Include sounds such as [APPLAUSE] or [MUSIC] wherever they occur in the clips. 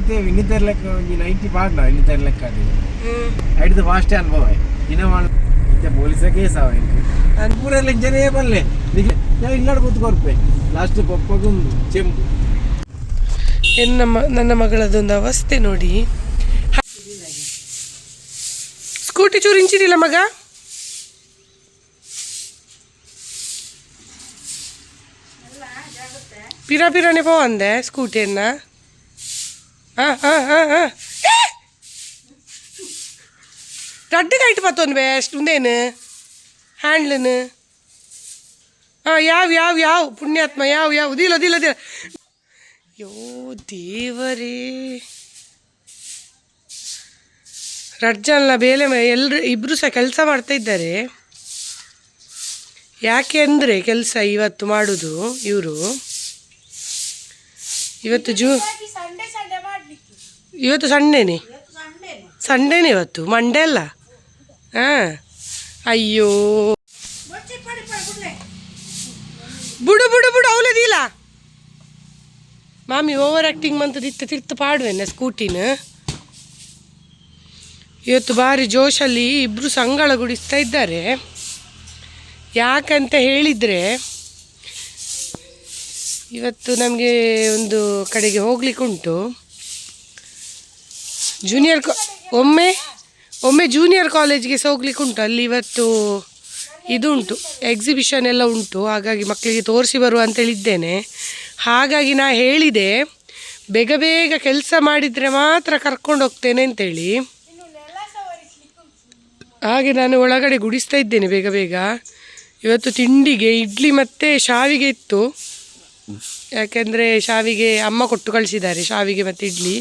ಪಾಡ್ನ ಇನ್ನಿತರ ಲೆಕ್ಕ ಅದು. ಹ್ಮ್. ಐಡ್ದು ಫಾಸ್ಟ್ ಅನುಭವ. ಇನ್ನ ಮಾಡ ಇತ್ತೆ ಪೊಲೀಸ ಕೇಸ್ ಅವ ನಾನು ಪೂರೆಲ್ಲ ಇಂಜನೇ ಬರಲೆ. ನಾವು ಇಲ್ಲಾಡ್ ಕೂತ್ಕೊರ್ಪೆ ಲಾಸ್ಟ್ ಪಪ್ಪಗೊಂದು ಚೆಂಬು. ಎನ್ನ ನನ್ನ ಮಗಳದೊಂದು ಅವಸ್ಥೆ ನೋಡಿ. ಸ್ಕೂಟಿ ಚೂರು ಇಂಚಿರಿಲ್ಲ ಮಗ? ಪಿರಾ ಪಿರಾನೆ ಪೋ ಅಂದೆ ಸ್ಕೂಟಿಯನ್ನ. ಹಾಂ ಹಾಂ ಹಾಂ ಹಾಂ ಬೇ ಅಷ್ಟು ಮುಂದೇನು? ಹ್ಯಾಂಡ್ಲನ್ನು? ಹಾಂ ಯಾವ ಯಾವ ಯಾವ? ಪುಣ್ಯಾತ್ಮ, ಯಾವ ಯಾವ? ಉದಿಲ್ಲ ಉದಿಲ್ಲ ಉದಿಲ್ಲ ಯೋ ದೇವರೇ. ರಡ್ಜಲ್ಲ ಬೇಲೆ ಎಲ್ಲರೂ ಇಬ್ಬರು ಸಹ ಕೆಲಸ ಮಾಡ್ತಾ ಇದ್ದಾರೆ. ಯಾಕೆ ಅಂದರೆ ಕೆಲಸ ಇವತ್ತು ಮಾಡೋದು ಇವರು. ಇವತ್ತು ಜೂ ಇವತ್ತು ಸಂಡೇನೆ? ಸಂಡೇನೆ ಇವತ್ತು ಮಂಡೇ ಅಲ್ಲ? ಹಾಂ. ಅಯ್ಯೋ. ಬುಡು ಬುಡು ಬುಡು ಅವಲದಿಲ್ಲ ಮಾಮಿ ಓವರ್ ಆ್ಯಕ್ಟಿಂಗ್ ಮಂತ ತಿತ್ತ ತಿರ್ತು ಪಾಡುವೆನ ಸ್ಕೂಟಿನ? ಇವತ್ತು ಭಾರಿ ಜೋಶಲ್ಲಿ ಇಬ್ಬರು ಸಂಗಳ ಗುಡಿಸ್ತಾ ಇದ್ದಾರೆ. ಯಾಕಂತ ಹೇಳಿದರೆ, ಇವತ್ತು ನಮಗೆ ಒಂದು ಕಡೆಗೆ ಹೋಗ್ಲಿಕ್ಕೆ ಉಂಟು ಜೂನಿಯರ್ ಒಮ್ಮೆ ಒಮ್ಮೆ ಜೂನಿಯರ್ ಕಾಲೇಜ್ಗೆ ಸಹ ಹೋಗ್ಲಿಕ್ಕೆ ಉಂಟು. ಅಲ್ಲಿ ಇವತ್ತು ಇದು ಉಂಟು. ಎಕ್ಸಿಬಿಷನ್ ಎಲ್ಲ ಉಂಟು. ಹಾಗಾಗಿ ಮಕ್ಕಳಿಗೆ ತೋರಿಸಿ ಬರುವ ಅಂತ ಹೇಳಿದ್ದೇನೆ. ಹಾಗಾಗಿ ನಾ ಹೇಳಿದೆ, ಬೇಗ ಬೇಗ ಕೆಲಸ ಮಾಡಿದರೆ ಮಾತ್ರ ಕರ್ಕೊಂಡು ಹೋಗ್ತೇನೆ ಅಂತೇಳಿ. ಹಾಗೆ ನಾನು ಒಳಗಡೆ ಗುಡಿಸ್ತಾ ಇದ್ದೇನೆ ಬೇಗ ಬೇಗ. ಇವತ್ತು ತಿಂಡಿಗೆ ಇಡ್ಲಿ ಮತ್ತು ಶಾವಿಗೆ ಇತ್ತು. ಯಾಕೆಂದರೆ ಶಾವಿಗೆ ಅಮ್ಮ ಕೊಟ್ಟು ಕಳಿಸಿದ್ದಾರೆ, ಶಾವಿಗೆ ಮತ್ತು ಇಡ್ಲಿ.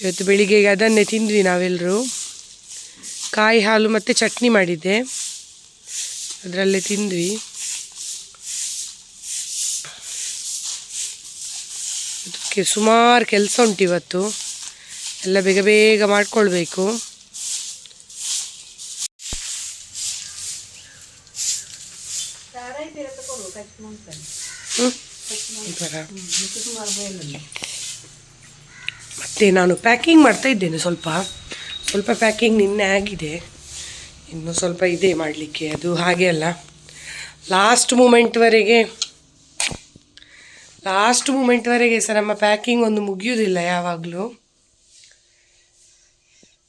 ಇವತ್ತು ಬೆಳಿಗ್ಗೆಗೆ ಅದನ್ನೇ ತಿಂದ್ವಿ ನಾವೆಲ್ಲರೂ ಕಾಯಿ ಹಾಲು ಮತ್ತು ಚಟ್ನಿ ಮಾಡಿದ್ದೆ. ಅದರಲ್ಲೇ ತಿಂದ್ವಿ. ಅದಕ್ಕೆ ಸುಮಾರು ಕೆಲಸ ಉಂಟು ಇವತ್ತು. ಎಲ್ಲ ಬೇಗ ಬೇಗ ಮಾಡ್ಕೊಳ್ಬೇಕು. ಹ್ಮ್? ಮತ್ತೆ ನಾನು ಪ್ಯಾಕಿಂಗ್ ಮಾಡ್ತಾ ಇದ್ದೇನೆ ಸ್ವಲ್ಪ. ಸ್ವಲ್ಪ ಪ್ಯಾಕಿಂಗ್ ನಿನ್ನೆ ಆಗಿದೆ. ಇನ್ನೂ ಸ್ವಲ್ಪ ಇದೆ ಮಾಡಲಿಕ್ಕೆ, ಅದು ಹಾಗೆ ಅಲ್ಲ. ಲಾಸ್ಟ್ ಮೂಮೆಂಟ್ವರೆಗೆ ಲಾಸ್ಟ್ ಮೂಮೆಂಟ್ವರೆಗೆ ಸಹ ನಮ್ಮ ಪ್ಯಾಕಿಂಗ್ ಒಂದು ಮುಗಿಯೋದಿಲ್ಲ ಯಾವಾಗಲೂ.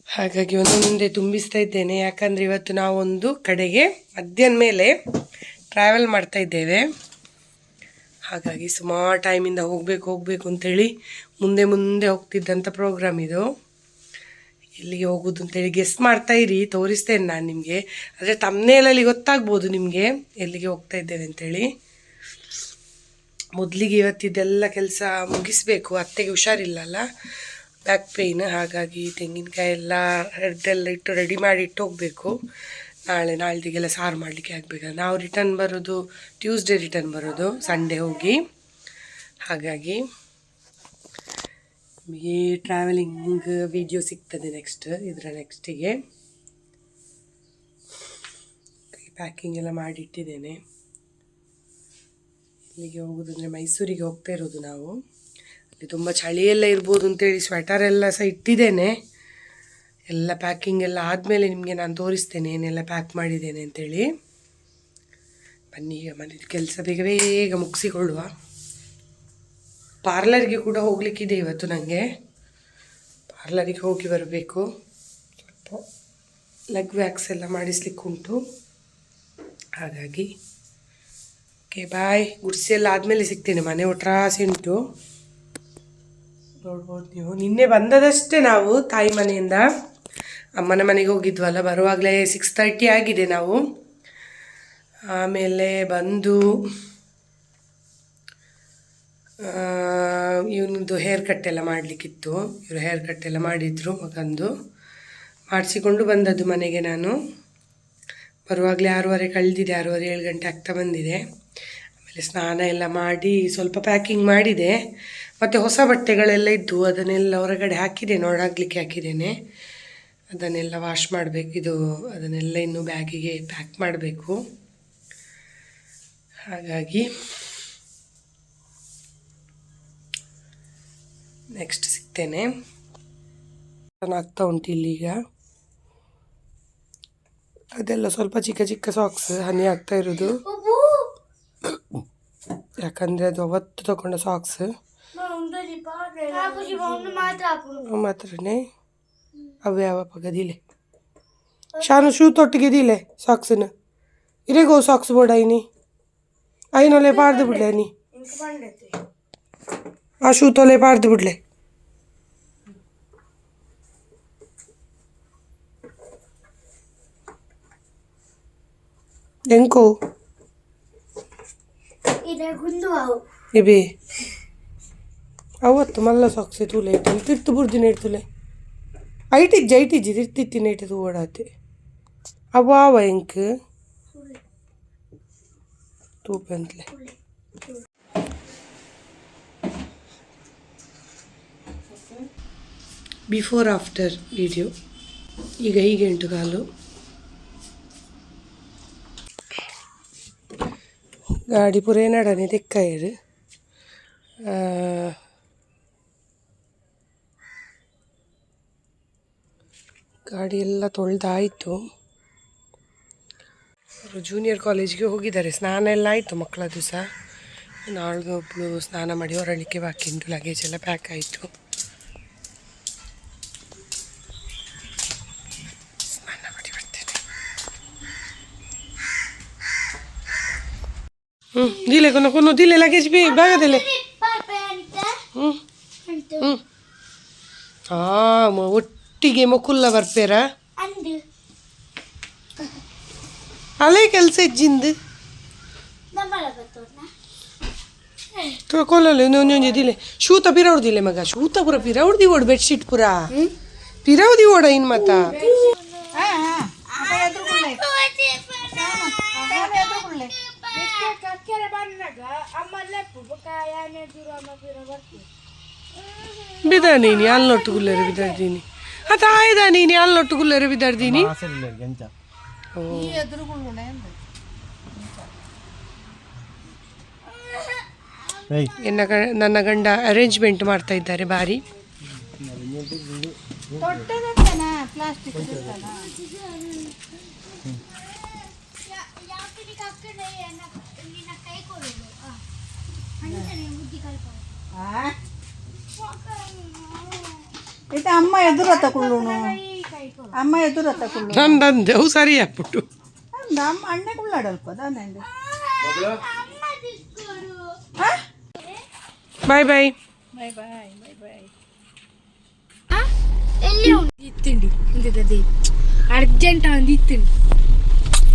ಹಾಗಾಗಿ ಒಂದೊಂದೇ ತುಂಬಿಸ್ತಾ ಇದ್ದೇನೆ. ಯಾಕಂದರೆ ಇವತ್ತು ನಾವೊಂದು ಕಡೆಗೆ ಮಧ್ಯಾಹ್ನ ಮೇಲೆ ಟ್ರಾವೆಲ್ ಮಾಡ್ತಾ ಇದ್ದೇವೆ. ಹಾಗಾಗಿ ಸುಮಾರು ಟೈಮಿಂದ ಹೋಗಬೇಕು ಹೋಗಬೇಕು ಅಂತೇಳಿ ಮುಂದೆ ಮುಂದೆ ಹೋಗ್ತಿದ್ದಂಥ ಪ್ರೋಗ್ರಾಮ್ ಇದು. ಎಲ್ಲಿಗೆ ಹೋಗೋದು ಅಂತೇಳಿ ಗೆಸ್ ಮಾಡ್ತಾ ಇರಿ, ತೋರಿಸ್ತೇನೆ ನಾನು ನಿಮಗೆ. ಆದರೆ ತಮ್ಮನೇಲಲ್ಲಿ ಗೊತ್ತಾಗ್ಬೋದು ನಿಮಗೆ ಎಲ್ಲಿಗೆ ಹೋಗ್ತಾ ಇದ್ದೇವೆ ಅಂತೇಳಿ. ಮೊದಲಿಗೆ ಇವತ್ತಿದ್ದೆಲ್ಲ ಕೆಲಸ ಮುಗಿಸ್ಬೇಕು, ಅತ್ತೆಗೆ ಹುಷಾರಿಲ್ಲಲ್ಲ ಬ್ಯಾಕ್ ಪೇಯ್ನ್ ಹಾಗಾಗಿ ತೆಂಗಿನಕಾಯಿ ಎಲ್ಲ ಹರಿದೆಲ್ಲ ಇಟ್ಟು ರೆಡಿ ಮಾಡಿ ಇಟ್ಟು ಹೋಗಬೇಕು. ನಾಳೆ ನಾಳ್ದಿಗೆಲ್ಲ ಸಾರು ಮಾಡಲಿಕ್ಕೆ ಆಗಬೇಕಲ್ಲ ನಾವು ರಿಟರ್ನ್ ಬರೋದು ಟ್ಯೂಸ್ಡೇ ರಿಟರ್ನ್ ಬರೋದು. ಸಂಡೇ ಹೋಗಿ. ಹಾಗಾಗಿ ನಮಗೆ ಟ್ರಾವೆಲಿಂಗ್ ವಿಡಿಯೋ ಸಿಗ್ತದೆ ನೆಕ್ಸ್ಟ್ ಇದರ ನೆಕ್ಸ್ಟಿಗೆ ಪ್ಯಾಕಿಂಗ್ ಎಲ್ಲ ಮಾಡಿಟ್ಟಿದ್ದೇನೆ. ಇಲ್ಲಿಗೆ ಹೋಗೋದಂದರೆ ಮೈಸೂರಿಗೆ ಹೋಗ್ತಾ ಇರೋದು ನಾವು. ಅಲ್ಲಿ ತುಂಬ ಚಳಿ ಎಲ್ಲ ಇರ್ಬೋದು ಅಂತೇಳಿ ಸ್ವೆಟರ್ ಎಲ್ಲ ಸಹ ಇಟ್ಟಿದ್ದೇನೆ. ಎಲ್ಲ ಪ್ಯಾಕಿಂಗ್ ಎಲ್ಲ ಆದಮೇಲೆ ನಿಮಗೆ ನಾನು ತೋರಿಸ್ತೇನೆ ಏನೆಲ್ಲ ಪ್ಯಾಕ್ ಮಾಡಿದ್ದೇನೆ ಅಂತೇಳಿ. ಬನ್ನಿ ಈಗ ಮನೇಲಿ ಕೆಲಸ ಬೇಗ ಬೇಗ ಮುಗಿಸಿಕೊಳ್ಳುವ. ಪಾರ್ಲರ್ಗೆ ಕೂಡ ಹೋಗಲಿಕ್ಕಿದೆ ಇವತ್ತು ನನಗೆ ಪಾರ್ಲರಿಗೆ ಹೋಗಿ ಬರಬೇಕು. ಸ್ವಲ್ಪ ಲೆಗ್ ವ್ಯಾಕ್ಸ್ ಎಲ್ಲ ಮಾಡಿಸ್ಲಿಕ್ಕೆ ಉಂಟು ಹಾಗಾಗಿ ಓಕೆ ಬಾಯ್ ಗುಡ್ಸಿ ಎಲ್ಲ ಆದಮೇಲೆ ಸಿಗ್ತೇನೆ ಮನೆ ಒಟ್ರಾಸೆ ಉಂಟು. ನೋಡ್ಬೋದು ನೀವು. ನಿನ್ನೆ ಬಂದದಷ್ಟೇ ನಾವು ತಾಯಿ ಮನೆಯಿಂದ. ಅಮ್ಮನ ಮನೆಗೆ ಹೋಗಿದ್ವಲ್ಲ, ಬರುವಾಗಲೇ ಸಿಕ್ಸ್ ತರ್ಟಿ ಆಗಿದೆ ನಾವು. ಆಮೇಲೆ ಬಂದು ಇವನದು ಹೇರ್ ಕಟ್ ಎಲ್ಲ ಮಾಡಲಿಕ್ಕಿತ್ತು. ಇವರು ಹೇರ್ ಕಟ್ ಎಲ್ಲ ಮಾಡಿದರು, ಮಗಂದು. ಮಾಡಿಸಿಕೊಂಡು ಬಂದದ್ದು ಮನೆಗೆ ನಾನು. ಬರುವಾಗಲೇ ಆರೂವರೆ ಕಳೆದಿದೆ, ಆರೂವರೆ ಏಳು ಗಂಟೆ ಆಗ್ತಾ ಬಂದಿದೆ. ಆಮೇಲೆ ಸ್ನಾನ ಎಲ್ಲ ಮಾಡಿ ಸ್ವಲ್ಪ ಪ್ಯಾಕಿಂಗ್ ಮಾಡಿದೆ. ಮತ್ತು ಹೊಸ ಬಟ್ಟೆಗಳೆಲ್ಲ ಇದ್ದು, ಅದನ್ನೆಲ್ಲ ಹೊರಗಡೆ ಹಾಕಿದ್ದೇನೆ ಒಣಗಲಿಕ್ಕೆ ಹಾಕಿದ್ದೇನೆ. ಅದನ್ನೆಲ್ಲ ವಾಶ್ ಮಾಡಬೇಕು. ಇದು ಅದನ್ನೆಲ್ಲ ಇನ್ನು ಬ್ಯಾಗಿಗೆ ಪ್ಯಾಕ್ ಮಾಡಬೇಕು. ಹಾಗಾಗಿ ನೆಕ್ಸ್ಟ್ ಸಿಗ್ತೇನೆ. ಆಗ್ತಾ ಉಂಟು ಇಲ್ಲೀಗ. ಅದೆಲ್ಲ ಸ್ವಲ್ಪ ಚಿಕ್ಕ ಚಿಕ್ಕ ಸಾಕ್ಸ್ ಹನಿ ಆಗ್ತಾ ಇರೋದು. ಯಾಕಂದರೆ ಅದು ಅವತ್ತು ತಗೊಂಡ ಸಾಕ್ಸ್ ಮಾತ್ರನೇ. ಅವೇ ಅವ ಪಗದಿಲೆ ಶಾನು ಶೂ ತೊಟ್ಟಿಗೆ ದಿಲೆ ಸಾಕ್ಸ್ನ ಇರೇಗೋ ಸಾಕ್ಸ್ ಬೋಡ ಐನಿ ಐನೊಲೆ ಪಾರ್ದು ಬಿಡ್ಲೆ ನೀ ಆ ಶೂ ತೊಲೆ ಪಾರ್ದು ಬಿಡ್ಲೆ ಎಂಕೋ ಇಬಿ ಅವತ್ತು ಮಲ್ಲ ಸಾಕ್ಸೆ ತೂಲೆ ಇಟ್ಟು ತಿರ್ತು ಬುರ್ದಿನ ಇಡ್ತುಲೆ ಐಟಿಜ್ಜಿ ಐಟಿಜ್ಜಿ ತಿರ್ತಿತ್ತಿನ ಇಟ್ಟು ಓಡಾತೆ ಅವ ಅವ ಎಂಕ್ ತೂಪಂತ್ಲೆ ಬಿಫೋರ್ ಆಫ್ಟರ್ ವಿಡಿಯೋ ಈಗ ಹೀಗೆ ಉಂಟು ಕಾಲು ಗಾಡಿ ಪೂರ ಏನಡನೆ ತೆಕ್ಕಾಯರು ಗಾಡಿ ಎಲ್ಲ ತೊಳೆದಾಯಿತು. ಅವರು ಜೂನಿಯರ್ ಕಾಲೇಜ್ಗೆ ಹೋಗಿದ್ದಾರೆ. ಸ್ನಾನ ಎಲ್ಲ ಆಯಿತು ಮಕ್ಕಳ ಸಹ ನಾಳ್ದು ಒಬ್ಬಳು ಸ್ನಾನ ಮಾಡಿ ಹೊರಳಿಕ್ಕೆ ಬಾಕಿ ಉಂಟು. ಲಗೇಜ್ ಎಲ್ಲ ಪ್ಯಾಕ್ ಆಯಿತು. ಸ್ನಾನ ಮಾಡಿ ಬರ್ತೇನೆ. ಹ್ಞೂ ದಿಲೆ ಕೊನ ಕೊನು ದಿಲೆ ಲಗೇಜ್ ಬಿ ಬಾಗದಿಲೆ ಹ್ಞೂ ಹ್ಞೂ ಹಾಂ ಒಟ್ಟಿಗೆ ಮುಕುಲ್ಲ ಬರ್ಪೇರ ಅಲೆ ಕೆಲಸ ಇಜ್ಜಿಂದು. ಕೊಲ್ಲಲ್ಲ ಒಂದೊಂದು ದಿಲೆ ಶೂತ ಪಿರವ್ದಿಲೆ ಮಗ ಶೂತ ಪುರ ಪಿರವ್ದಿ ಓಡ್ ಬೆಡ್ಶೀಟ್ ಪುರ. ಪಿರವ್ದಿ ಓಡ ಇನ್ ಮತ ಬಿದ ನೀನಿ ಅಲ್ಲೊಟ್ಟು ಗುಲ್ಲರು ಬಿದ್ದಾಡ್ದೀನಿ ಅತ ಆಯ್ದ ನೀನಿ ಬಿದ್ದಾಡ್ದೀನಿ ಅಸಲಿಲ್ಲ ಗೆಂಚ ಏಯ್. ಎನ್ನ ನನ್ನ ಗಂಡ ಅರೇಂಜ್ಮೆಂಟ್ ಮಾಡ್ತಾ ಇದ್ದಾರೆ ಬಾರಿ. ಇಟ್ಟು ಅಮ್ಮ ಎದುರು ತಕೊಳ್ಳೋಣ ಅಮ್ಮ ಎದುರು ತಕೊಳ್ಳೋಣ ನಂದಂದೆ ಅವು ಸರಿ ಆಗ್ಬಿಟ್ಟು ಅಂದ ಅಮ್ಮ ಅಣ್ಣೆ ಕುಳ್ಳಾಡಲ್ಪ ನಂದೆ ಬಾಯ್ ಬಾಯ್ ಬಾಯ್ ಬಾಯ್ ಬಾಯ್ ಬಾಯ್ ಇತ್ತಿಂಡಿ ಇಂದಿದೆ ಅರ್ಜೆಂಟ್ ಅಂದ ಇತ್ತಿಂಡಿ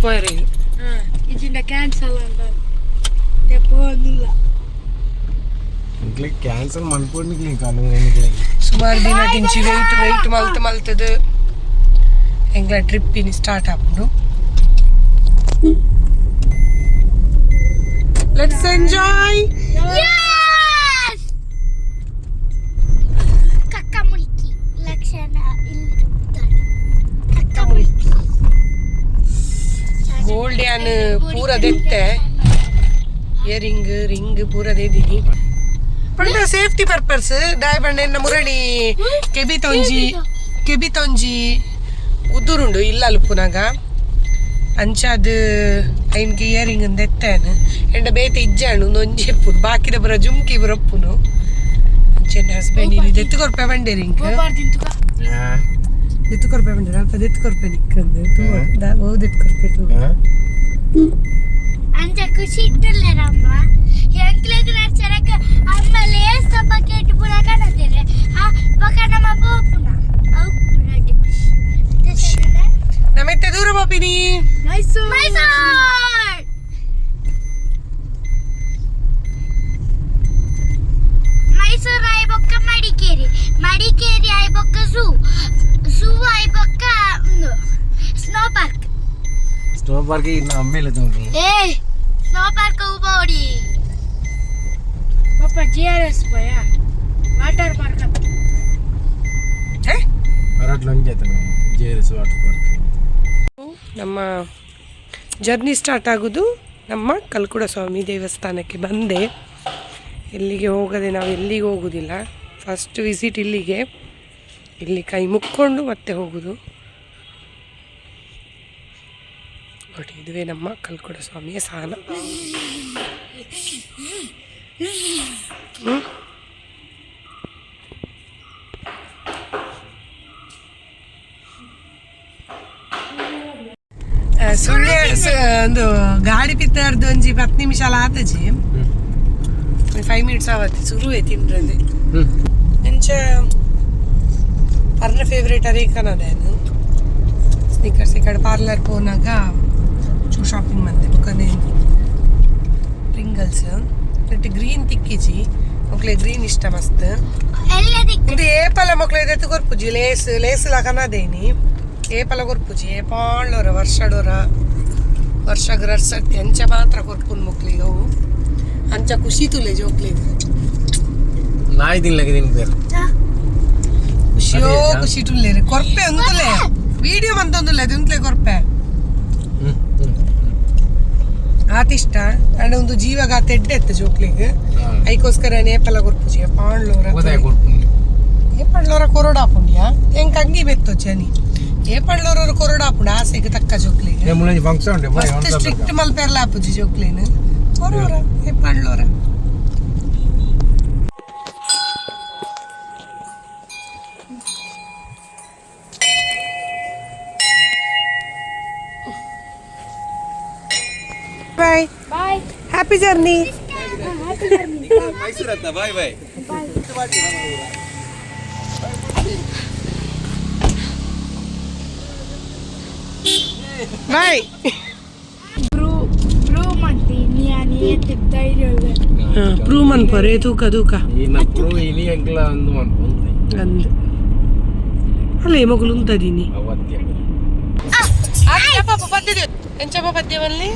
పోయారు ఇచ్చిండ క్యాన్సల్ అంటారు ఎప్పుడు వద్దులా క్యాన్సల్ మనపూడి నీకు ఇంకా నువ్వు ఎందుకు ಸುಮಾರು ದಿನ ದಿಂಚಿ ವೆಯ್ಟ್ ವೆಯ್ಟ್ ಮಲ್ತ್ ಮಲ್ತದು ಎಂಗ್ಲ ಟ್ರಿಪ್ ಇನ್ ಸ್ಟಾರ್ಟ್ ಆಪುಂಡು ಲೆಟ್ಸ್ ಎಂಜಾಯ್ ಗೋಲ್ಡ್ ಯಾನ್ ಪೂರ ದೆತ್ತೆ ಇಯರಿಂಗ್ ರಿಂಗ್ ಪೂರ ದೆದ್ದೀನಿ ಪಂಡ ಸೇಫ್ಟಿ ಪರ್ಪಸ್ ದಾಯ್ ಬಂಡ ಎನ್ನ ಮುರಳಿ ಕೆಬಿ ತೊಂಜಿ ಕೆಬಿ ತೊಂಜಿ ಉದ್ದುರುಂಡು ಇಲ್ಲ ಅಲ್ಪುನಾಗ ಅಂಚಾದ ಐನ್ಗೆ ಇಯರಿಂಗ್ ದೆತ್ತೇನು. ಎಂಡ ಬೇತೆ ಇಜ್ಜಾಣು ನೊಂಜಿ ಎಪ್ಪುಡು ಬಾಕಿದ ಬರ ಜುಮ್ಕಿ ಬರಪ್ಪುನು ಅಂಚೆಂಡ ಹಸ್ಬೆಂಡ್ ಇಲ್ಲಿ ದೆತ್ತು ಕೊರ್ಪೆ ಬಂಡೆ ರಿಂಗ್ ದೆತ್ತು ಕೊರ್ಪೆ ಬಂಡೆ ಅಲ್ಪ ದೆತ್ತು ಕೊರ್ಪೆ ನಿಕ್ಕಂದು ಓ ದೆತ್ತು ಕೊರ್ಪೆ ತೂ అంత State pula kan ada le. Ha, pakai nama apa pula? Aku pula dipis. Nama itu dulu apa ini? Mysore. Mysore. Mysore ಆಯ್ಬೊಕ್ಕ Madikeri Madikeri ಆಯ್ಬೊಕ್ಕ ಝೂ ಝೂ ಆಯ್ಬೊಕ್ಕ ಸ್ನೋ ಪಾರ್ಕ್ ಸ್ನೋ ಪಾರ್ಕ್ ಇನ್ನು ಅಮ್ಮೇಲೆ ಏ ಸ್ನೋ ಪಾರ್ಕ್ ಹೋಗೋಡಿ ಪಪ್ಪ ಜಿ ಆರ್ ಎಸ್ ಭಯ water park G R S water park ನಮ್ಮ journey start ಆಗೋದು ನಮ್ಮ ಕಲ್ಕುಡ ಸ್ವಾಮಿ ದೇವಸ್ಥಾನಕ್ಕೆ ಬಂದೆ. ಎಲ್ಲಿಗೆ ಹೋಗದೆ ನಾವು ಎಲ್ಲಿಗೆ ಹೋಗೋದಿಲ್ಲ. ಫಸ್ಟ್ ವಿಸಿಟ್ ಇಲ್ಲಿಗೆ. ಇಲ್ಲಿ ಕೈ ಮುಕ್ಕೊಂಡು ಮತ್ತೆ ಹೋಗೋದು. ಬಟ್ ಇದುವೇ ನಮ್ಮ ಕಲ್ಕುಡ ಸ್ವಾಮಿಯ ಸ್ಥಾನ. ಹ್ಮ್? ಆ, ಸುಳ್ಯ ಸ- ಒಂದು ಗಾಡಿ ಪಿತ್ತಾರ್ದು ಒಂಜಿ ಹತ್ತು ನಿಮಿಷ ಆತಜಿ ಫೈವ್ ಮಿನಿಟ್ಸ್ ಆವತ್ತು ಶುರುವೆ ತಿಂಡ್ರಲ್ಲಿ ಹ್ಮ್ ಎಂಚ ಅರ್ನ ಫೇವ್ರೇಟ್ ಅರೇಕನದೇನು ಸ್ನೀಕರ್ಸ್ ಈ ಕಡೆ ಪಾರ್ಲರ್ ಪೋನಾಗ ಚೂ ಶಾಪಿಂಗ್ ಮಂದೆ ಬುಕ್ಕನೆ ಪ್ರಿಂಗಲ್ಸ್ ನೆಟ್ಟು ಗ್ರೀನ್ ತಿಕ್ಕಿಚಿ ಮಕ್ಳಿಗೆ ಗ್ರೀನ್ ಇಷ್ಟ ಮಸ್ತ್. ಇದು ಏಪಲ ಮಕ್ಳು ಇದೆತ್ತು ಕೊರ್ಪುಜಿ. ಲೇಸ್ ಲೇಸ್ ಲಗನದೇನಿ ಏಪಲ ಕೊರ್ಪುಜಿ ಏಪಾಳ್ಳೋರ ವರ್ಷಡೋರ. ವರ್ಷ ಗ್ರರ್ಸಟ್ಟಿ ಅಂಚ ಮಾತ್ರ ಕೊರ್ಪುನ್ ಮಕ್ಳಿಗೆ ಅವು. ಅಂಚ ಖುಷಿ ತುಲೆ ಜೋಕ್ಲಿಗೆ ನಾಯಿ ತಿನ್ಲಕ್ಕೆ ತಿನ್ ಬೇರೆ ಖುಷಿಯೋ ಖುಷಿ ಟುಲ್ಲೇರಿ ಕೊರ್ಪೆ ಒಂದುಲೆ ವಿಡಿಯೋ ಮಂತೊಂದುಲೆ ಅದುಂತ್ಲೆ ಕೊರ್ಪೆ. ಆತಿಷ್ಟ. ಅಂಡ್ ಒಂದು ಜೀವಗಾತ ಎಡ್ಡೆತ್ತ ಜೋಕ್ಲಿಗ್. ಐಕೋಸ್ಕರ ನೇಪಾಲ ಗೊರ್ಪುಜಿ ಪಾಂಡ್ಲೋರ ಏಪಂಡ್ಲೋರ ಕೊರಡ ಹಾಕೊಂಡ್ಯಾ ಹೆಂಗ್ ಅಂಗಿ ಬೆತ್ತೋಚ ನೀ ಏಪಂಡ್ಲೋರ ಕೊರಡ ಹಾಕೊಂಡ ಆಸೆಗೆ ತಕ್ಕ ಜೋಕ್ಲಿಗ್. ಮಸ್ತ್ ಸ್ಟ್ರಿಕ್ಟ್ ಮಲ್ಪೆರ್ಲ ಹಾಪುಜಿ ಜೋಕ್ಲೇನು ಕೊರೋರ ಏಪಂಡ್ಲೋರ happy journey. Bye. Bro, bro, mantinian ini e tidak ada. Ah, bro, man, pare duka duka. Ini yang kita untuk man And, halo, mau kulun tadi ini. Awat dia. Ah, apa apa dia? Encah apa dia malih?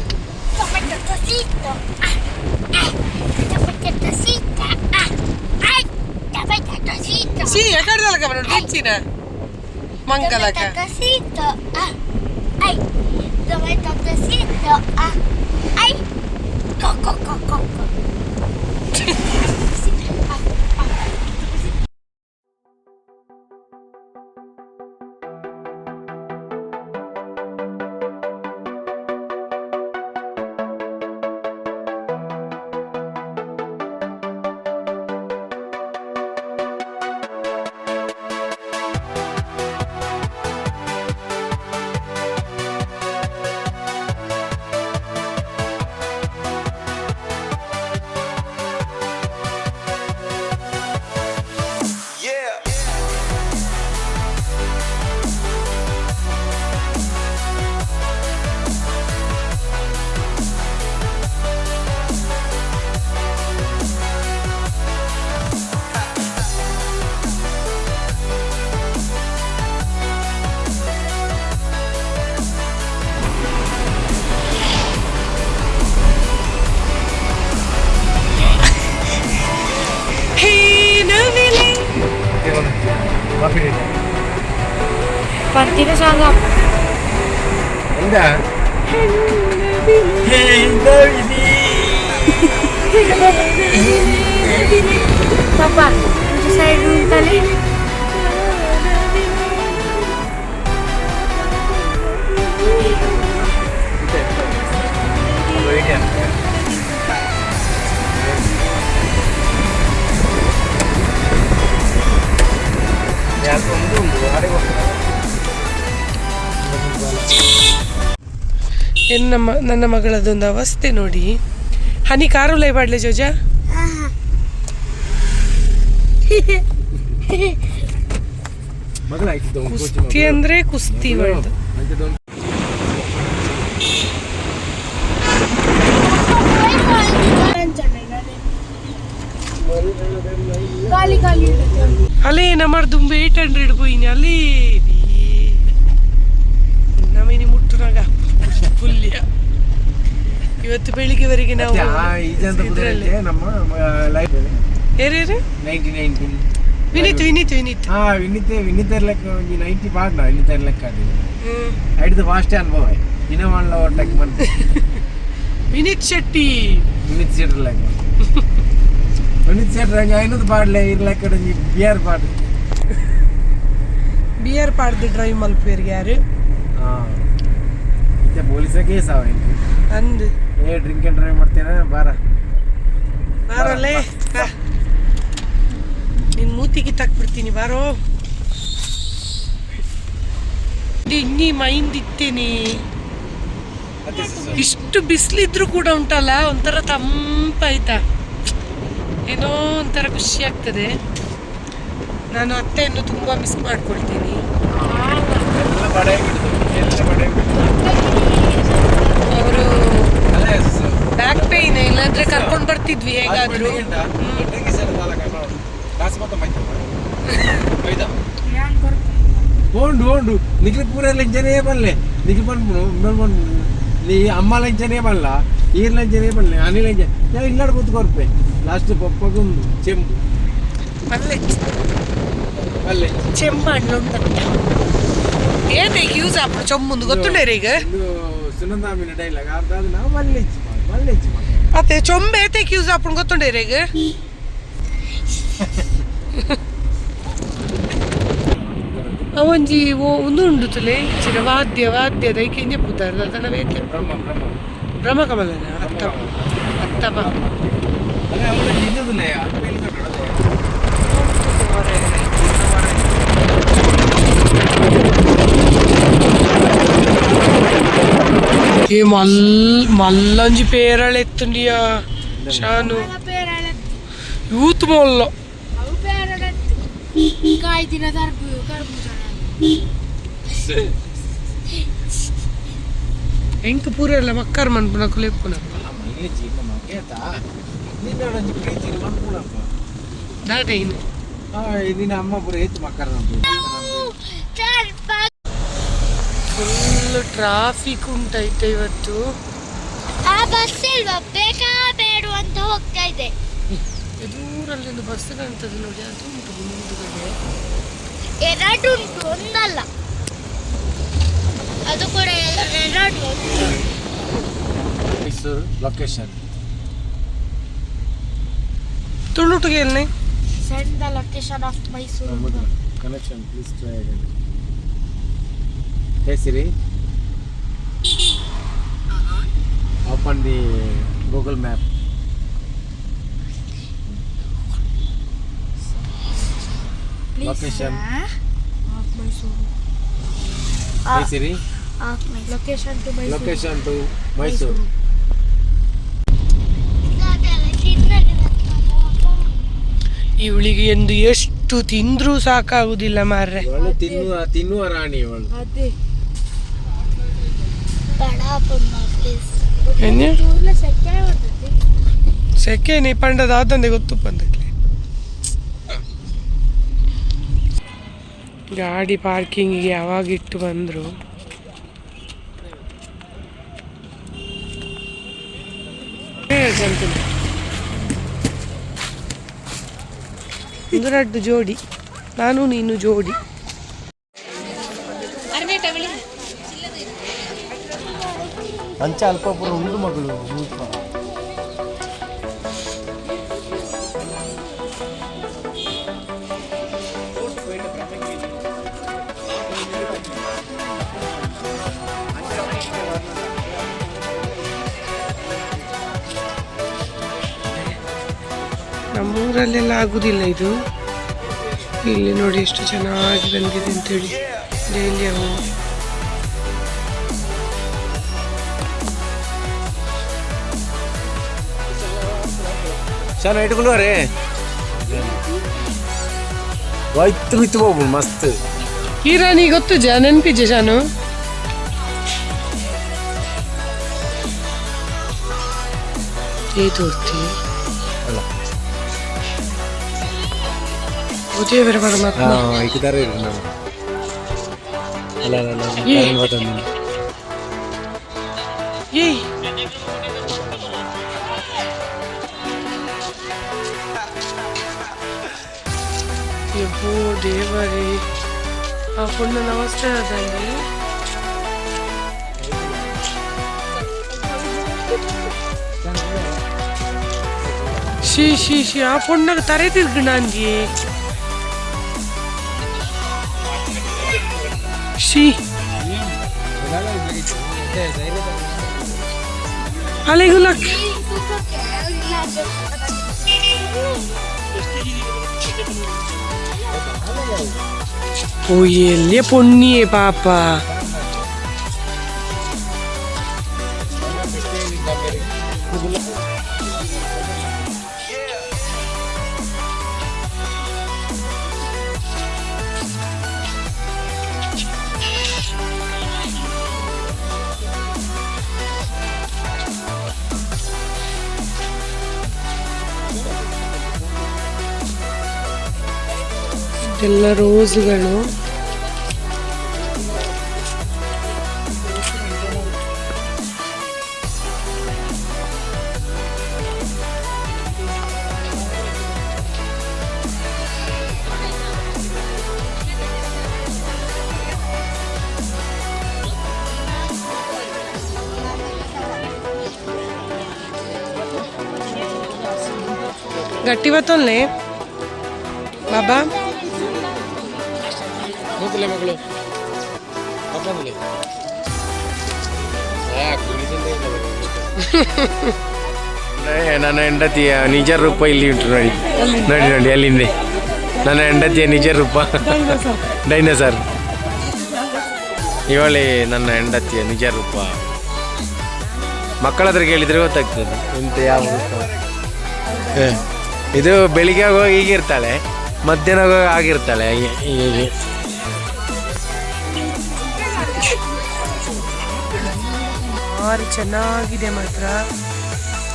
Sampai tertusuk. Sí, agárrala, cabrón, China. Manca la acá. Ah. Ay. Tome tatacito. Ah. Ay. Coco. [LAUGHS] ನನ್ನ ಮಗಳದೊಂದು ಅವಸ್ಥೆ ನೋಡಿ. ಹನಿ car ಲೈ ಬಾಡ್ಲೆ ಜೋಜ ಮಗಳಾಯ್ತು ಕುಸ್ತಿ ಅಂದ್ರೆ ಕುಸ್ತಿ ಮಾಡ್ದು Kali kali ಅಲ್ಲೇ ನಮ್ಮ ದುಂಬೆ eight hundred ಪೋಯಿನಿ ಅಲ್ಲೇ ಇವತ್ತು ಬೆಳಿಗ್ಗೆವರೆಗೆ ನಾವು ಇದ್ರಲ್ಲಿ ನಮ್ಮ ಲೈಫ್ ಯಾರ್ಯಾರು ನೈನ್ಟಿ ನೈನ್ಟೀನ್ ವಿನೀತ್ ವಿನೀತ್ ವಿನೀತ್. ಹಾ ವಿನಿತೆ ವಿನೀತ್ ಲೆಕ್ಕ ಒಂಜಿ ನೈಂಟಿ ಪಾಡ್ನ ವಿನೀತ್ ಲೆಕ್ಕ. ಐಡ್ದು ಫಾಸ್ಟ್ ಅನುಭವ. ಇನ್ನ ಮಾಡ್ಲ ಒಟ್ಟಕ್ಕೆ ಬಂದು ವಿನೀತ್ ಶೆಟ್ಟಿ. ವಿನಿತ್ ಶೆಟ್ಟಿ ಲೆಕ್ಕ. ವಿನೀತ್ ಶೆಟ್ಟಿ ಹಂಗೆ ಐನೂರು ಪಾಡ್ಲೆ ಇರ್ಲಕ್ಕ ಬಿಯರ್ ಪಾಡ್ ಬಿಯರ್ ಪಾಡ್ದು. ಡ್ರೈವ್ ಮಲ್ಪೇರಿಗೆ ಯಾರು? ಹಾಂ. ಪೊಲೀಸ ಕೇಸ್ ಅವ ಇಲ್ಲಿ. ಅಂದು. ಏ ಡ್ರಿಂಕ್ ಆ್ಯಂಡ್ ಡ್ರೈವ್ ಮಾಡ್ತೇನೆ ಬಾರ. ಬಾರಲ್ಲೇ ನಿನ್ನ ನಿನ್ ಮೂತಿಗೆ ತಕ್ಬಿಡ್ತೀನಿ ಬಾರೋ. ಇನ್ನಿ ಮೈಂಡ್ ಇತ್ತೇನೆ. ಇಷ್ಟು ಬಿಸಿಲಿದ್ರು ಕೂಡ ಉಂಟಲ್ಲ ಒಂಥರ ತಂಪಾಯ್ತಾ. ಏನೋ ಒಂಥರ ಖುಷಿ ಆಗ್ತದೆ. ನಾನು ಅತ್ತೆಯನ್ನು ತುಂಬಾ ಮಿಸ್ ಮಾಡ್ಕೊಳ್ತೀನಿ ಎಲ್ಲ ಬಡೆ ಬಿಡ್ತು ಎಲ್ಲ ಬಡೆ ಬಿಡ್ತು ಅವರು ಅದೇ ಬ್ಯಾಕ್ ಪೇಯ್ನ್ ಇಲ್ಲಾಂದ್ರೆ ಕರ್ಕೊಂಡು ಬರ್ತಿದ್ವಿ ಹೇಗಾದ್ರು. ಹೋಂಡು ಹೋಂಡು ನಿಖಿಲ್ ಪೂರ ಲಂಚನೇ ಬಲ್ಲೆ ನಿಖಿಲ್ ಬಂದು ನೀ ಅಮ್ಮ ಲಂಚನೇ ಬಲ್ಲ. ಈರ್ ಲಂಚನೇ ಬಲ್ಲೆ ಅನಿಲ್ ಲಂಚ ನಾವು ಇಲ್ಲಾಡ್ ಕೂತ್ಕೊರ್ಪೆ ಲಾಸ್ಟ್ ಪಪ್ಪಗೊಂದು ಚೆಂಬು. ಅಲ್ಲೇ ಅಲ್ಲೇ ಚೆಂಬಣ್ಣುಂಟಂತ ಏನೇ ಯೂಸ್ ಆಪು ಚೊಮ್ಮುಂದು ಗೊತ್ತುಂಡೇರಿ ಈಗ ಸುನಂದಾಮಿನ ಡೈಲಾಗ್ ಅರ್ಧ ನಾವು ಮಲ್ಲೆ. ಇಚ್ಚಿ ಮಾಡಿ ಮಲ್ಲೆ ಇಚ್ಚಿ ಮಾಡಿ ಅತ್ತೆ ಚೊಂಬೆ ಏತಕ್ಕೆ ಯೂಸ್ ಆಪುಂಡು ಗೊತ್ತುಂಡೇರಿ ಈಗ ಅವೊಂಜಿ ಓ ಒಂದು ಉಂಡು ತುಲೆ ಚಿರ ವಾದ್ಯ ವಾದ್ಯದ ಐಕೆಂಜೆ ಪುತ್ತಾರ ಅದನ್ನ ಬೇಕೆ? ಬ್ರಹ್ಮ ಬ್ರಹ್ಮ ಬ್ರಹ್ಮಕಮಲನ ಅತ್ತಮ ഈ മല്ലഞ്ചി പേരാളെ എത്തണ്ടിയാ ഷാനു യൂത്ത് മോളിലോ ಎಂಕ ಪೂರ ಎಲ್ಲ ಮಕ್ಕಾರ ಮನ್ಪುನ ಕುಲೇಪುನ ದಾಟ ಇನ್ನು ಇದೀನ ಅಮ್ಮ ಪೂರ ಏತು ಮಕ್ಕಾರ ಫುಲ್ ಟ್ರಾಫಿಕ್ ಉಂಟೈತೆ ಇವತ್ತು. ಆ ಬಸ್ ಇಲ್ವಾ? ಬೇಕಾ ಬೇಡ ಅಂತ ಹೋಗ್ತಾ ಇದೆ. ದೂರಲ್ಲಿ ಒಂದು ಬಸ್ ಕಾಣ್ತದೆ ನೋಡಿ ಅದು ಉಂಟು ಮುಂದುಗಡೆ. ಎರಡು ಉಂಟು ಒಂದಲ್ಲ. ಅದು ಕೂಡ ಎಲ್ಲ ಎರಡು ಮೈಸೂರು ಲೊಕೇಶನ್ ತುಳುಟುಗೆ ಎಲ್ಲಿ? Send the location of Mysore connection please try again hey Siri open the Google map Location. Of Mysore hey Siri of Mysore location to Mysore location to Mysore ಇವಳಿಗೆ ಎಂದು ಎಷ್ಟು ತಿಂದ್ರೂ ಸಾಕಾಗುದಿಲ್ಲ ಮಾರ್ರೆ. ತಿನ್ನುವ ತಿನ್ನುವ ರಾಣಿ ಇವಳು. ಅದೇ. ಬಡ ಪ್ಲೀಸ್ ಊರ್ಲ ಸೆಕೆ ನೀ ಪಂಡದ ಆತಂದೆ ಗೊತ್ತು ಬಂದಕ್ಕೆ ಗಾಡಿ ಪಾರ್ಕಿಂಗಿಗೆ ಯಾವಾಗ ಇಟ್ಟು ಬಂದರು? ಒಂದು ಜೋಡಿ ನಾನು ನೀನು ಜೋಡಿ. ಅಂಚ ಅಲ್ಪಪುರ ಉಂಡು ಮಗಳು ಮೂಪ ನಮ್ಮೂರಲ್ಲೆಲ್ಲ ಆಗುದಿಲ್ಲ ಇದು. ಇಲ್ಲಿ ನೋಡಿ ಎಷ್ಟು ಚೆನ್ನಾಗಿ ಬಂದಿದೆ ಅಂತೇಳಿ. ಡೈಲಿ ಅವು ಶಾನ ಇಟ್ಕೊಳ್ಳೋರೆ ವೈತ್ ಬಿತ್ತು ಹೋಗ್ಬೋದು ಮಸ್ತ್ ಈರಾನಿ ಗೊತ್ತು ಜ ನೆನ್ಪಿದ್ಯಾ ಶಾನು ಏ ತೋರ್ತಿ ಅಲ್ಲ ಓದೇ ಬೇರೆ ಪರಮಾತ್ಮ ಇಕ್ಕಿದ್ದಾರೆ ಇರು ನಾವು ಅಲ್ಲ ಅಲ್ಲ ಅಲ್ಲ ಏ. time ಗೊತ್ತೊಂದು. ಏಯ್ మరి కొన్ని నమస్కారాలండి ஷீ ஷீ ஷீ ஆ பொண்ணுக்கு தரையத்து இருக்கு நான்ஜி ஷீ அலைகுலா Thank you. Oye, le ponía Papa. ಇದೆಲ್ಲ ರೋಸ್ಗಳು. ಗಟ್ಟಿ ಬತ್ತೊಂದೇ ಬಾಬಾ. ಕೂತಲೆ ಮಗಳು. ಮಕ್ಕಳಲ್ಲಿ ನನ್ನ ಹೆಂಡತಿಯ ನಿಜ ರೂಪ ಇಲ್ಲಿ ಉಂಟು ನೋಡಿ. ನೋಡಿ ನೋಡಿ ಅಲ್ಲಿಂದೆ ನನ್ನ ಹೆಂಡತಿಯ ನಿಜ ರೂಪ. ಡೈನೋಸರ್. ಇವಳಿ ನನ್ನ ಹೆಂಡತಿಯ ನಿಜ ರೂಪ. ಮಕ್ಕಳ ಹತ್ರ ಕೇಳಿದ್ರೆ ಗೊತ್ತಾಗ್ತದೆ. ಇಂತ ಯಾವ ಇದು ಬೆಳಿಗ್ಗೆ ಹೋಗಿ ಹೀಗಿರ್ತಾಳೆ ಮಧ್ಯಾಹ್ನ ಹೋಗಿ ಆಗಿರ್ತಾಳೆ ಹೀಗೆ ಹೀಗೆ. ಭಾರಿ ಚೆನ್ನಾಗಿದೆ ಮಾತ್ರ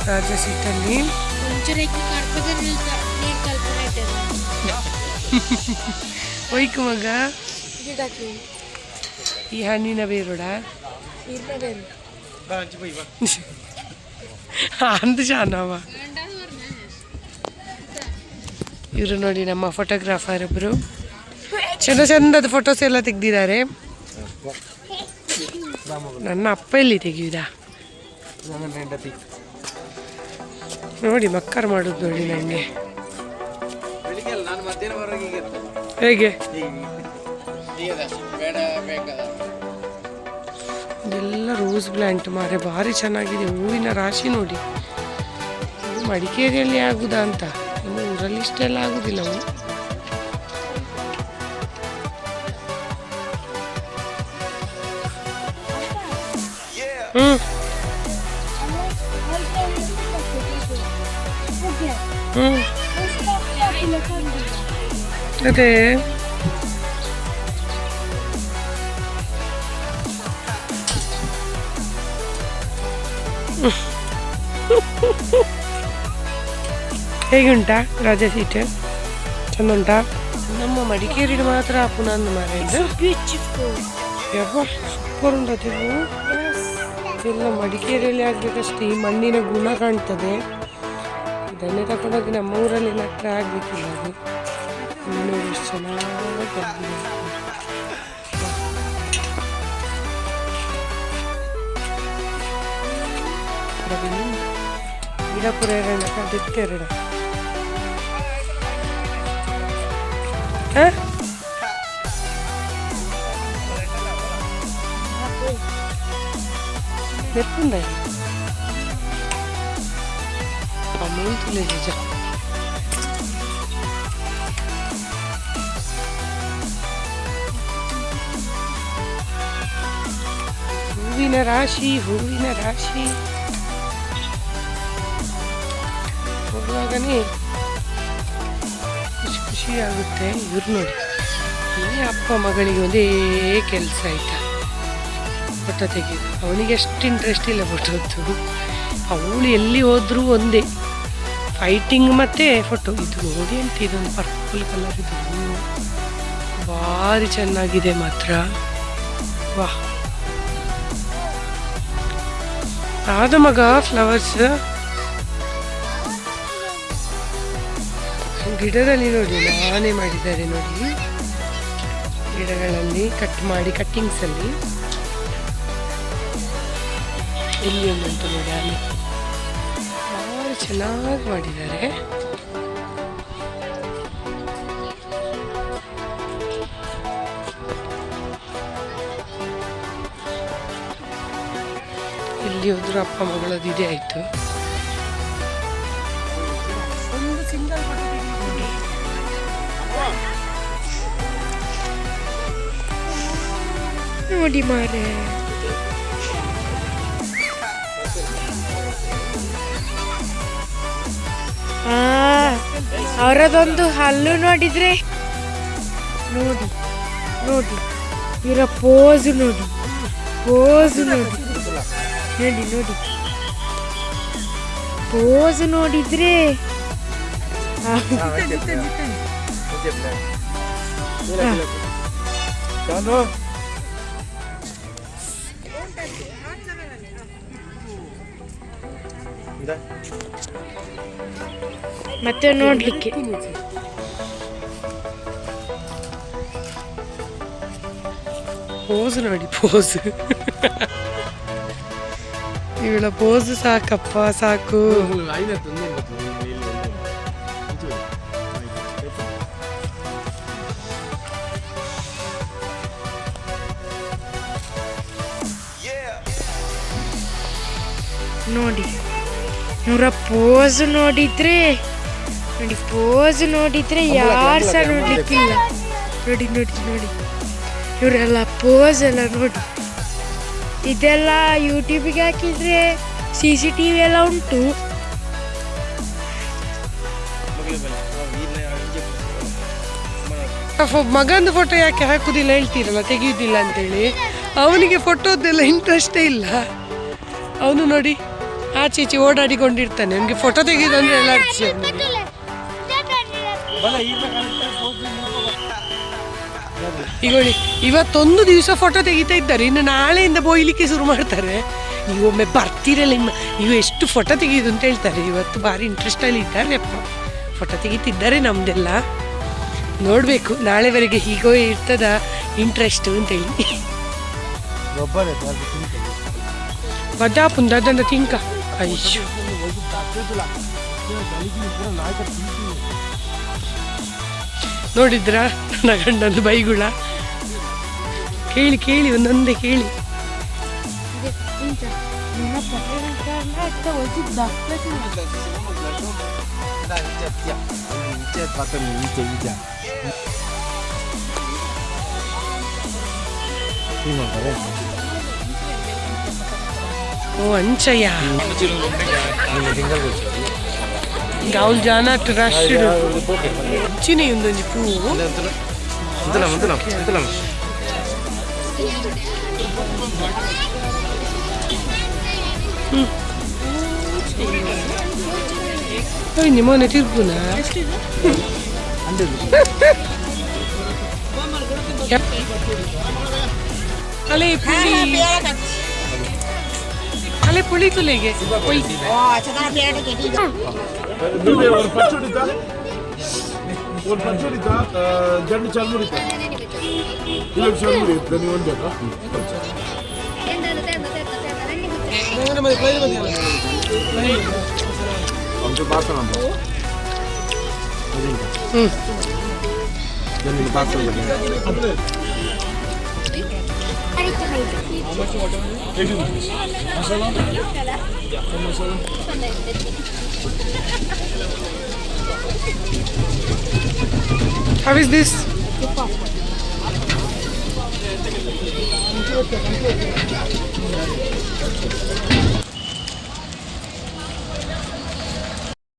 ರಾಜ ಸೀಟಲ್ಲಿ. ಒಯ್ಕು [LAUGHS] ಮಗ. ಈ ಹಣ್ಣಿನ ಬೇರೋಡ? ಅಂದ [LAUGHS] ಶಾನವ. ಇವರು ನೋಡಿ ನಮ್ಮ ಫೋಟೋಗ್ರಾಫರ್ ಒಬ್ಬರು ಚೆನ್ನ ಚಂದದ ಫೋಟೋಸ್ ಎಲ್ಲ ತೆಗ್ದಿದ್ದಾರೆ. ನನ್ನ ಅಪ್ಪ ಎಲ್ಲಿ ತೆಗೆಯುವುದಾ ನೋಡಿ ಮಕ್ಕರ್ ಮಾಡೋದು ನೋಡಿ ನನಗೆ ಹೀಗೆ ಎಲ್ಲ ಇದೆಲ್ಲ ರೋಸ್ ಪ್ಲಾಂಟ್ ಮಾರೆ ಭಾರಿ ಚೆನ್ನಾಗಿದೆ. ಹೂವಿನ ರಾಶಿ ನೋಡಿ. ಮಡಿಕೇರಿಯಲ್ಲಿ ಆಗುದಾ ಅಂತ? ಇನ್ನು ಊರಲ್ಲಿ ಇಷ್ಟೆಲ್ಲ ಆಗುದಿಲ್ಲ. ಅವು ಹ್ಮ್ ಹ್ಮ್ ಅದೇ ಹೇಗುಂಟಾ ರಾಜಾ ಸೀಟ್ ಚಂದ ಉಂಟಾ ನಮ್ಮ ಮಡಿಕೇರಿ ಮಾತ್ರ ಪುನಃ ಮಾರೇಂದ್ರ ಯಪ್ಪ ಸೂಪರ್ ಉಂಟು ಎಲ್ಲ ಮಡಿಕೇರಿಯಲ್ಲಿ ಆಗಬೇಕಷ್ಟು ಈ ಮಣ್ಣಿನ ಗುಣ ಕಾಣ್ತದೆ ಇದನ್ನೇ ತಗೊಂಡೋಗಿ ನಮ್ಮ ಊರಲ್ಲಿ ನಕ್ಕ ಆಗಬೇಕಿಲ್ಲ ಅದು ಇನ್ನೂರು ಚೆನ್ನಾಗಿ ಬಂದಿದೆ. ಪ್ರವೀಣ್, ಗಿಡ ಪುರ ಎರಡ ಅದಕ್ಕೆ ಎರಡ ಹ? halledeceğim. ರಾಶಿ Rashi, ರಾಶಿ Rashi. ನೋಡುವಾಗನೇ ಖುಷಿ ಖುಷಿ ಆಗುತ್ತೆ ಇವ್ರು ನೋಡಿ ಈ ಅಪ್ಪ ಮಗಳಿಗೆ ಒಂದೇ ಕೆಲಸ ಆಯ್ತಾ ಫೋಟೋ ತೆಗೆಯೋದು ಅವನಿಗೆ ಎಷ್ಟು ಇಂಟ್ರೆಸ್ಟ್ ಇಲ್ಲ ಫೋಟೋದ್ದು ಅವಳು ಎಲ್ಲಿ ಹೋದ್ರೂ ಒಂದೇ ಫೈಟಿಂಗ್ ಮತ್ತೆ ಫೋಟೋ ಇದು ನೋಡಿ ಅಂತ ಇದೊಂದು ಪರ್ಪಲ್ ಕಲರ್ ಇದು. ಭಾರಿ ಚೆನ್ನಾಗಿದೆ ಮಾತ್ರ. ವಾಹ್. ಆದ ಮಗ ಫ್ಲವರ್ಸ್ ಗಿಡದಲ್ಲಿ ನೋಡಿ, ನಾನೇ ಮಾಡಿದ್ದಾರೆ ನೋಡಿ. ಗಿಡಗಳಲ್ಲಿ ಕಟ್ ಮಾಡಿ ಕಟ್ಟಿಂಗ್ಸಲ್ಲಿ ಇಲ್ಲಿ ಒಂದುಂಟು ನೋಡಿ, ಅಲ್ಲಿ. ಚೆನ್ನಾಗಿ ಮಾಡಿದ್ದಾರೆ. ಇಲ್ಲಿ ಹೋದ್ರು ಅಪ್ಪ ಮಗಳದ್ದು ಇದೇ ಆಯ್ತು. ನೋಡಿ ಮಾರೆ. ಅವರದೊಂದು ಹಲ್ಲು ನೋಡಿದ್ರೆ ನೋಡಿ ನೋಡಿ. ಇವರ ಪೋಸ್ ನೋಡಿ ಪೋಸ್ ನೋಡಿ. ನೋಡಿ ನೋಡಿ. ಪೋಸ್ ನೋಡಿದ್ರೆ ಮತ್ತೆ ನೋಡ್ಲಿಕ್ಕೆ. ಪೋಸ್ ನೋಡಿ ಪೋಸ್ ಇವಳ ಪೋಸ್ ಸಾಕಪ್ಪ ಸಾಕು. ನೋಡಿ ಇವರ ಪೋಸ್ ನೋಡಿದ್ರೆ ನೋಡಿ ಪೋಸ್ ನೋಡಿದ್ರೆ ಯಾರು ಸಹ ನೋಡ್ಲಿಕ್ಕಿಲ್ಲ. ನೋಡಿ ನೋಡಿ ನೋಡಿ. ಇವರೆಲ್ಲ ಪೋಸ್ ಎಲ್ಲ ನೋಡಿ. ಇದೆಲ್ಲ ಯೂಟ್ಯೂಬಿಗೆ ಹಾಕಿದ್ರೆ ಸಿ ಸಿ ಟಿ ವಿ ಎಲ್ಲ ಉಂಟು. ಮಗಂದು ಫೋಟೋ ಯಾಕೆ ಹಾಕುದಿಲ್ಲ ಹೇಳ್ತೀರಲ್ಲ ತೆಗೆಯುವುದಿಲ್ಲ ಅಂತೇಳಿ. ಅವನಿಗೆ ಫೋಟೋದೆಲ್ಲ ಇಂಟ್ರೆಸ್ಟೇ ಇಲ್ಲ. ಅವನು ನೋಡಿ ಆಚೆ ಈಚೆ ಓಡಾಡಿಕೊಂಡಿರ್ತಾನೆ. ಅವನಿಗೆ ಫೋಟೋ ತೆಗೆಯೋದಂದ್ರೆ ಎಲ್ಲ ಅರ್ಜಿ ಬಲ ಈಗ ಇವತ್ತೊಂದು ದಿವಸ ಫೋಟೋ ತೆಗಿತಾ ಇದ್ದಾರೆ ಇನ್ನು ನಾಳೆಯಿಂದ ಬೋಯ್ಲಿಕ್ಕೆ ಶುರು ಮಾಡ್ತಾರೆ ನೀವು ಒಮ್ಮೆ ಬರ್ತೀರಲ್ಲ ನಿಮ್ಮ ನೀವು ಎಷ್ಟು ಫೋಟೋ ತೆಗೆಯೋದು ಅಂತ ಹೇಳ್ತಾರೆ ಇವತ್ತು ಭಾರಿ ಇಂಟ್ರೆಸ್ಟಲ್ಲಿ ಇದ್ದಾರೆ ಅಪ್ಪ ಫೋಟೋ ತೆಗಿತಿದ್ದಾರೆ ನಮ್ದೆಲ್ಲ ನೋಡಬೇಕು ನಾಳೆವರೆಗೆ ಹೀಗೋ ಇರ್ತದ ಇಂಟ್ರೆಸ್ಟ್ ಅಂತೇಳಿ ಹೇಳಿ ತಿಂತದೆ. ತಿಂಕ ಅಯ್ಯೋ ನೋಡಿದ್ರಾ? ನನ್ನ ಗಂಡಂದು ಬೈಗುಳ. ಕೇಳಿ ಕೇಳಿ ಒಂದೊಂದೇ ಕೇಳಿ. 가울자나 트라시르 치네 윤던지 푸고 흔들람 흔들람 흔들람 어이 니모네 tirpuna. అలే పులి అలే పులి కులేగే ఓయ్ ఓ అచ్చా నా పేడ కేటి ನಿಮಗೆ ಒಂದು ಪಚ್ಚುಡಿತ ಒಂದು ಪಚ್ಚುಡಿತ ಜಂಡು ಚಲ್ಮುಡಿತ ಇಲ್ಲ ಚಲ್ಮುಡಿ ಇತ್ತು ನೀವು ಒಂದು ಬೇಕಾ ಒಂದು ಬಾಸನ How is this?